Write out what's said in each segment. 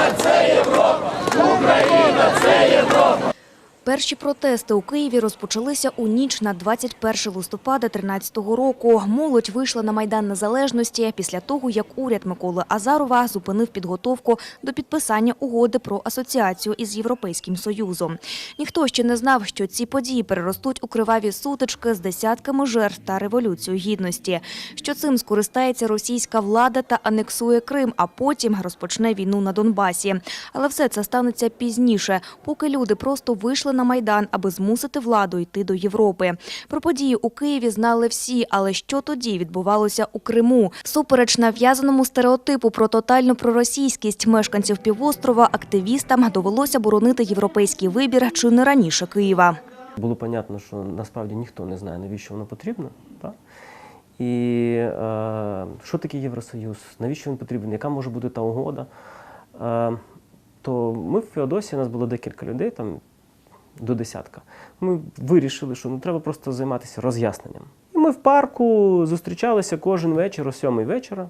Україна це Європа! Україна! Перші протести у Києві розпочалися у ніч на 21 листопада 2013 року. Молодь вийшла на Майдан Незалежності після того, як уряд Миколи Азарова зупинив підготовку до підписання угоди про асоціацію із Європейським Союзом. Ніхто ще не знав, що ці події переростуть у криваві сутички з десятками жертв та революцію гідності. Що цим скористається російська влада та анексує Крим, а потім розпочне війну на Донбасі. Але все це станеться пізніше, поки люди просто вийшли на майдан, аби змусити владу йти до Європи. Про події у Києві знали всі, але що тоді відбувалося у Криму? Супереч нав'язаному стереотипу про тотальну проросійськість мешканців півострова, активістам довелося боронити європейський вибір чи не раніше Києва. Було понятно, що насправді ніхто не знає, навіщо воно потрібно. Так? І е, що таке Євросоюз, навіщо він потрібен, яка може бути та угода. Е, то ми в Феодосії, у нас було декілька людей, там до десятка. Ми вирішили, що ну, треба просто займатися роз'ясненням. І ми в парку зустрічалися кожен вечір о сьомій вечора.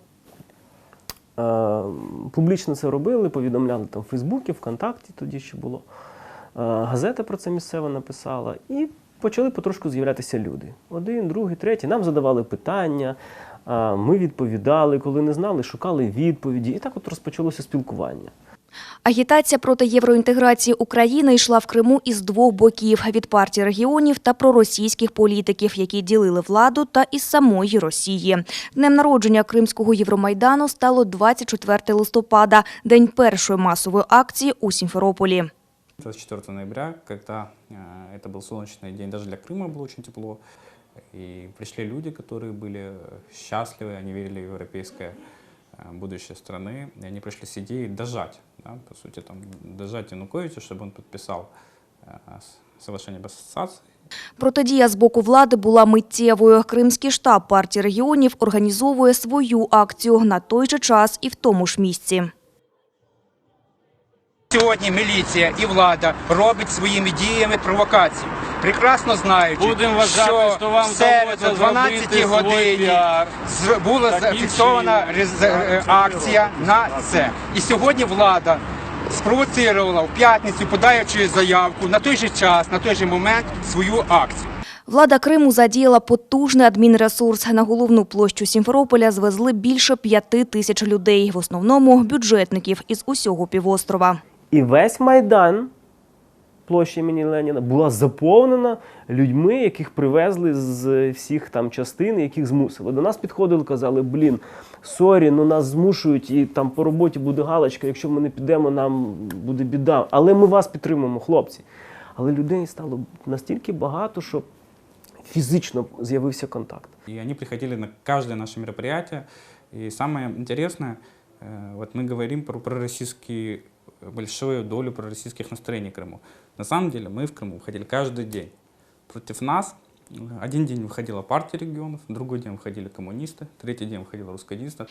Е, публічно це робили, повідомляли там в Фейсбуці, ВКонтакті тоді ще було. Е, Газета про це місцева написала. І почали потрошку з'являтися люди. Один, другий, третій. Нам задавали питання, е, ми відповідали, коли не знали, шукали відповіді. І так от розпочалося спілкування. Агітація проти євроінтеграції України йшла в Криму із двох боків – від партії регіонів та проросійських політиків, які ділили владу, та із самої Росії. Днем народження Кримського Євромайдану стало 24 листопада, день першої масової акції у Сімферополі. 24 ноября, когда э, это был солнечный день, даже для Крыма было очень тепло, и пришли люди, которые были счастливы, они верили в европейское э, будущее страны, и они пришли с идеей дожать, да, по сути, там, дожать Януковича, чтобы он подписал э, соглашение об ассоциации, Протидія з боку влади була миттєвою. Кримський штаб партії регіонів організовує свою акцію на той же час і в тому ж місці. Сьогодні міліція і влада робить своїми діями провокацію. Прекрасно знаючи, Будемо вважати, що, що вам в середу вдалося о 12 зробити свій годині піар. з- була Таким зафіксована чином. рез- е, акція на це. І сьогодні влада спровоцировала в п'ятницю, подаючи заявку на той же час, на той же момент свою акцію. Влада Криму задіяла потужний адмінресурс. На головну площу Сімферополя звезли більше п'яти тисяч людей, в основному бюджетників із усього півострова. І весь Майдан, площа імені Леніна, була заповнена людьми, яких привезли з всіх там частин, яких змусили. До нас підходили, казали, блін, сорі, ну нас змушують, і там по роботі буде галочка, якщо ми не підемо, нам буде біда. Але ми вас підтримуємо, хлопці. Але людей стало настільки багато, що фізично з'явився контакт. И они приходили на каждое наше мероприятие. И самое интересное, э, вот мы говорим про пророссийские, большую долю пророссийских настроений в Крыму. На самом деле мы в Крыму выходили каждый день. Против нас э, один день выходила партия регионов, другой день выходили коммунисты, третий день выходило русскодейство.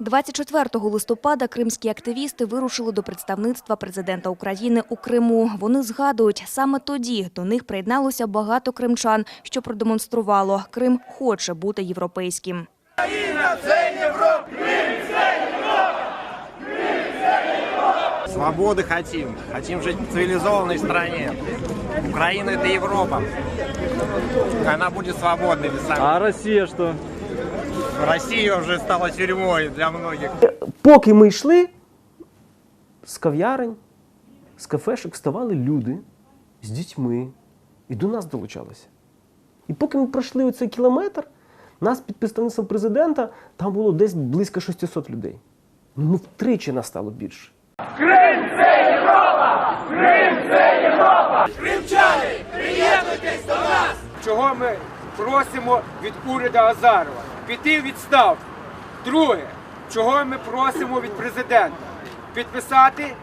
24 листопада кримські активісти вирушили до представництва президента України у Криму. Вони згадують, саме тоді до них приєдналося багато кримчан, що продемонструвало – Крим хоче бути європейським. Свободы хотим. Хотим жить в цивилизованной стране. Украина это Европа. Она будет свободной без сомнений. А Россия что? Россия уже стала тюрьмой для многих. Поки ми йшли, з кав'ярень, з кафешок вставали люди з дітьми і до нас долучалися. І поки ми пройшли оцей кілометр, нас під представництвом президента там було десь близько 600 людей. Ну, втричі нас стало більше. Чого ми просимо від уряду Азарова? Піти в відставку. Друге, чого ми просимо від президента? Підписати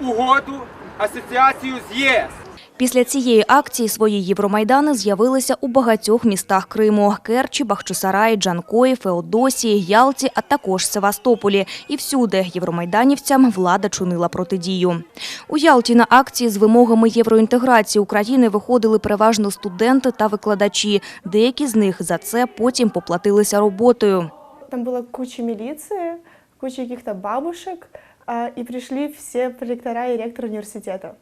угоду, асоціацію з ЄС. Після цієї акції свої Євромайдани з'явилися у багатьох містах Криму – Керчі, Бахчисараї, Джанкої, Феодосії, Ялті, а також Севастополі. І всюди євромайданівцям влада чинила протидію. У Ялті на акції з вимогами євроінтеграції України виходили переважно студенти та викладачі. Деякі з них за це потім поплатилися роботою. Там была куча милиции, куча каких-то бабушек, А, И пришли все проректора и ректор университета.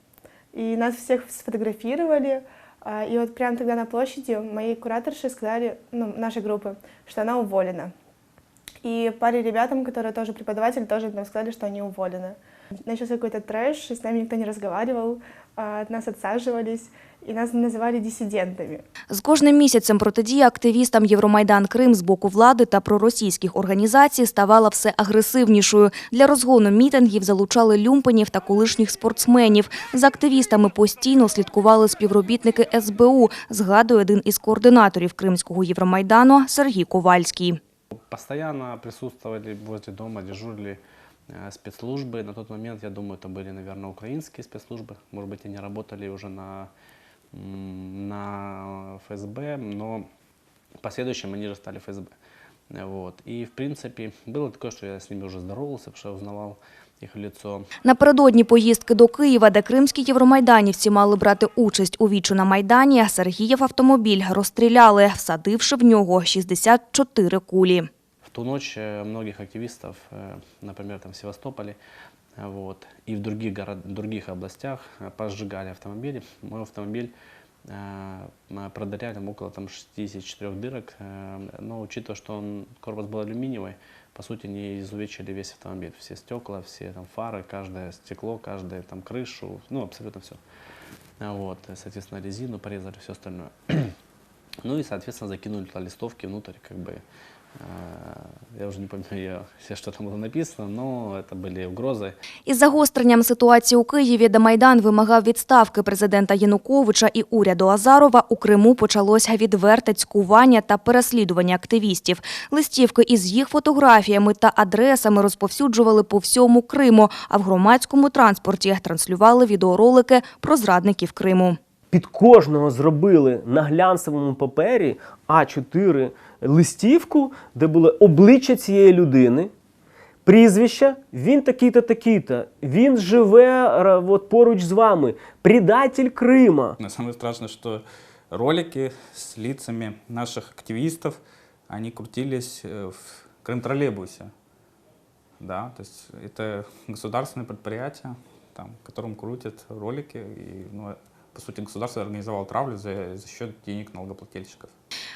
И нас всех сфотографировали. А, И вот прямо тогда на площади моей кураторши сказали, ну, нашей группы, что она уволена. И паре ребятам, которые тоже преподаватели, тоже нам сказали, что они уволены. Начался какой-то трэш, с нами никто не разговаривал, а, от нас отсаживались, и нас называли диссидентами. З кожним місяцем протидія активістам Євромайдан Крим з боку влади та проросійських організацій ставала все агресивнішою. Для розгону мітингів залучали люмпенів та колишніх спортсменів. За активістами постійно слідкували співробітники СБУ, згадує один із координаторів Кримського Євромайдану Сергій Ковальський. Постоянно присутствовали возле дома, дежурили э, спецслужбы. На тот момент, я думаю, это были, наверное, украинские спецслужбы. Может быть, они работали уже на, м, на ФСБ, но в последующем они же стали ФСБ. Э, Вот. И, в принципе, было такое, что я с ними уже здоровался, потому что узнавал их лицо. Напередодні поїздки до Києва, де кримські євромайданівці мали брати участь у вічу на Майдані, Сергієв автомобіль розстріляли, всадивши в нього 64 кулі. Ту ночь э, многих активистов, э, например, там в Севастополе э, вот, и в других, город, других областях поджигали автомобили. Мой автомобиль м, продаряли там, около там, 64 дырок, но учитывая, что он, корпус был алюминиевый, по сути, не изувечили весь автомобиль. Все стекла, все там, фары, каждое стекло, каждое там, крышу, ну, абсолютно все. Вот, соответственно, резину порезали, все остальное. Ну и, соответственно, закинули туда листовки внутрь, как бы, я уже не помню, я, все, что там было написано, но это были угрозы. Із загостренням ситуації у Києві, де Майдан вимагав відставки президента Януковича і уряду Азарова, у Криму почалося відверте цькування та переслідування активістів. Листівки із їх фотографіями та адресами розповсюджували по всьому Криму, а в громадському транспорті транслювали відеоролики про зрадників Криму. Під кожного зробили на глянцевому папері А4 листівку, де було обличчя цієї людини, прізвище, він такий-то, такий-то, він живе ра- от, поруч з вами, предатель Крима. Но самое страшное, что ролики с лицами наших активистов, они крутились э, в Крым-троллейбусе. Да, то есть это государственное предприятие, там, в котором крутят ролики. И, ну, по сути, государство организовало травлю за, за счет денег налогоплательщиков.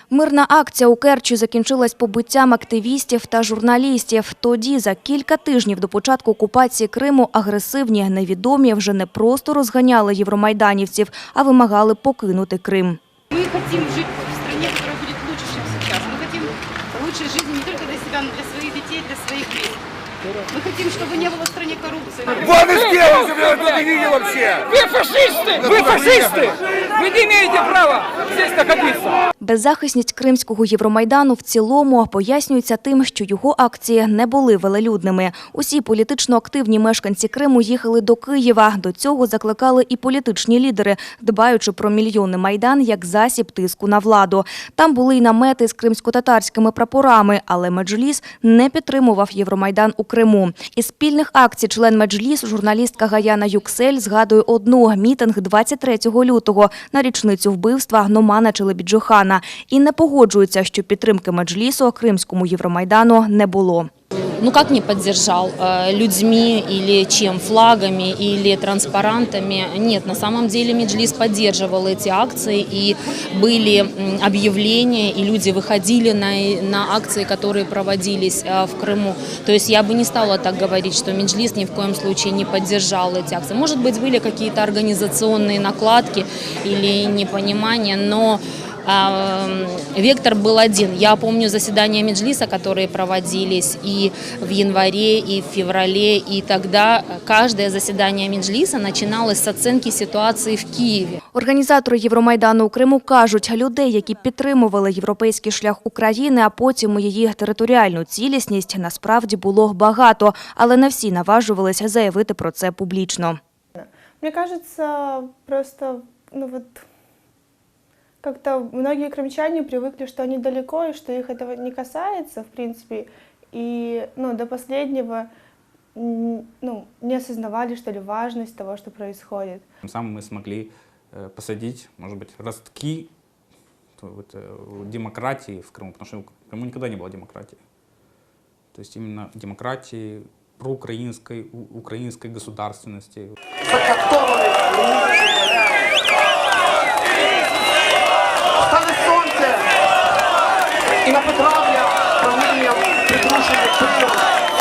Мирна акція у Керчі закінчилась побиттям активістів та журналістів. Тоді, за кілька тижнів до початку окупації Криму, агресивні невідомі вже не просто розганяли євромайданівців, а вимагали покинути Крим. Мы хотим жить в стране, которая будет лучше, чем сейчас. Мы хотим лучшей жизни не только для себя, но для своих детей, для своих близких. Мы хотим, чтобы не было в стране коррупции. Вон из первого, чтобы я это не видел вообще! Вы фашисты! Вы фашисты! Вы не имеете права здесь находиться! Беззахисність Кримського Євромайдану в цілому пояснюється тим, що його акції не були велелюдними. Усі політично активні мешканці Криму їхали до Києва. До цього закликали і політичні лідери, дбаючи про мільйони майдан як засіб тиску на владу. Там були й намети з кримсько-татарськими прапорами, але Меджліс не підтримував Євромайдан у Криму. Із спільних акцій член Меджліс, журналістка Гаяна Юксель, згадує одну мітинг 23 лютого на річницю вбивства Номана Челебіджохана і не погоджується, що підтримки Меджлісу Кримському Євромайдану не було ну как не поддержал э, людьми или чем, флагами или транспарантами. Нет, на самом деле Меджлис поддерживал эти акции и были м, объявления, и люди выходили на, на акции, которые проводились э, в Крыму. То есть я бы не стала так говорить, что Меджлис ни в коем случае не поддержал эти акции. Может быть, были какие-то организационные накладки или непонимания, но а, м, Вектор был один. Я помню заседания Меджлиса, которые проводились и в январе, и в феврале, и тогда каждое заседание Меджлиса начиналось с оценки ситуации в Киеве. Організатори Євромайдану у Криму кажуть, людей, які підтримували європейський шлях України, а потім її територіальну цілісність, насправді було багато, але не всі наважувалися заявити про це публічно. Мне кажется, просто, ну вот, как-то многие крымчане привыкли, что они далеко, и что их этого не касается, в принципе, и, ну, до последнего, ну, не осознавали, что ли, важность того, что происходит. Тем самым мы смогли э, посадить, может быть, ростки то вот, э, демократии в Крыму, потому что в Крыму никогда не было демократии. То есть именно демократии, проукраинской, украинской государственности. закатованный і на Петравля проміння придушення чорного.